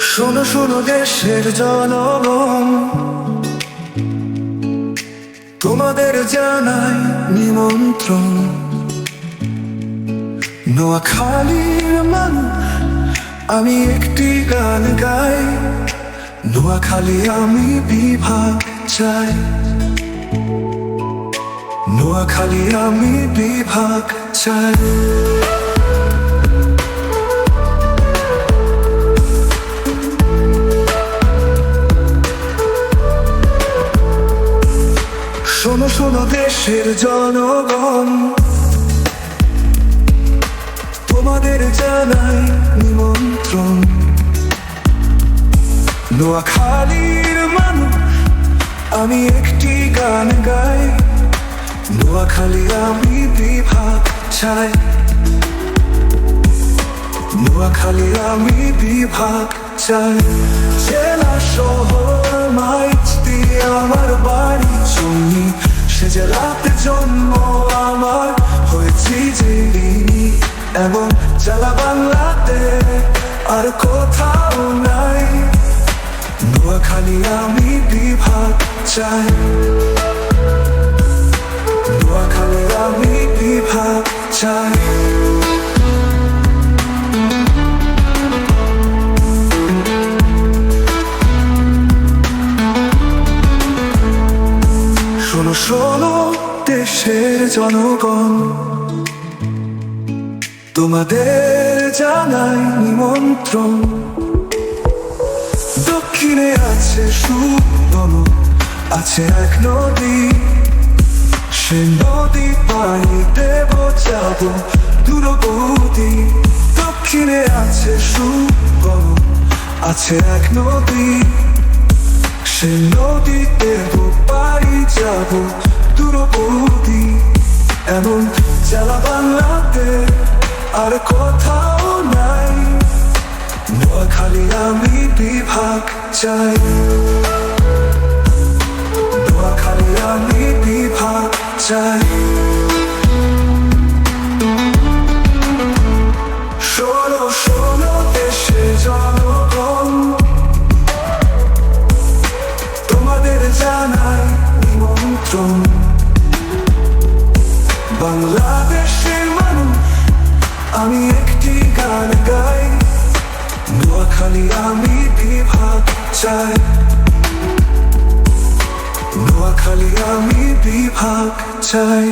শোনো শোনো দেশের জনগণ। তোমাদের জানাই নিমন্ত্রণ। নোয়াখালীর মানুষ আমি একটি গান গাই। নোয়াখালী আমি বিভাগ চাই। নোয়াখালী আমি বিভাগ চাই। শোনো শোনো দেশের জনগণ, তোমাদের জানাই নিমন্ত্রণ। নোয়াখালীর মানুষ, আমি একটি গান গাই। নোয়াখালী আমি বিভাগ চাই। নোয়াখালী আমি বিভাগ চাই। জেলা শহর মাইচ দিয়ে আমার বাড়ি জমি। সে জেলাতে জন্ম আমার হয়েছি যে ঋণী। এবং জেলা বাংলাতে আর কোথাও নাই। নোয়াখালী আমি বিভাগ চাই। চাই শোনো শোনো দেশের জনগণ। তোমাদের জানাই নিমন্ত্রণ। দক্ষিণে আছে সুবন আছে এক নদী। সে নদী পানি দেব যাব দূরবর্তী, দক্ষিণে আছে সুবন আছে এক নদী। সে নদীতে পাড়ি যাব দূরবর্তী, এমন জ্বালা বাংলাতে আর কোথাও নাই। নোয়াখালী আমি বিভাগ চাই। নোয়াখালী আমি বিভাগ চাই। নিমন্ত্রণ বাংলাদেশের মানুষ আমি একটি গান গাই নোয়াখালী আমি বিভাগ চাই নোয়াখালী আমি বিভাগ চাই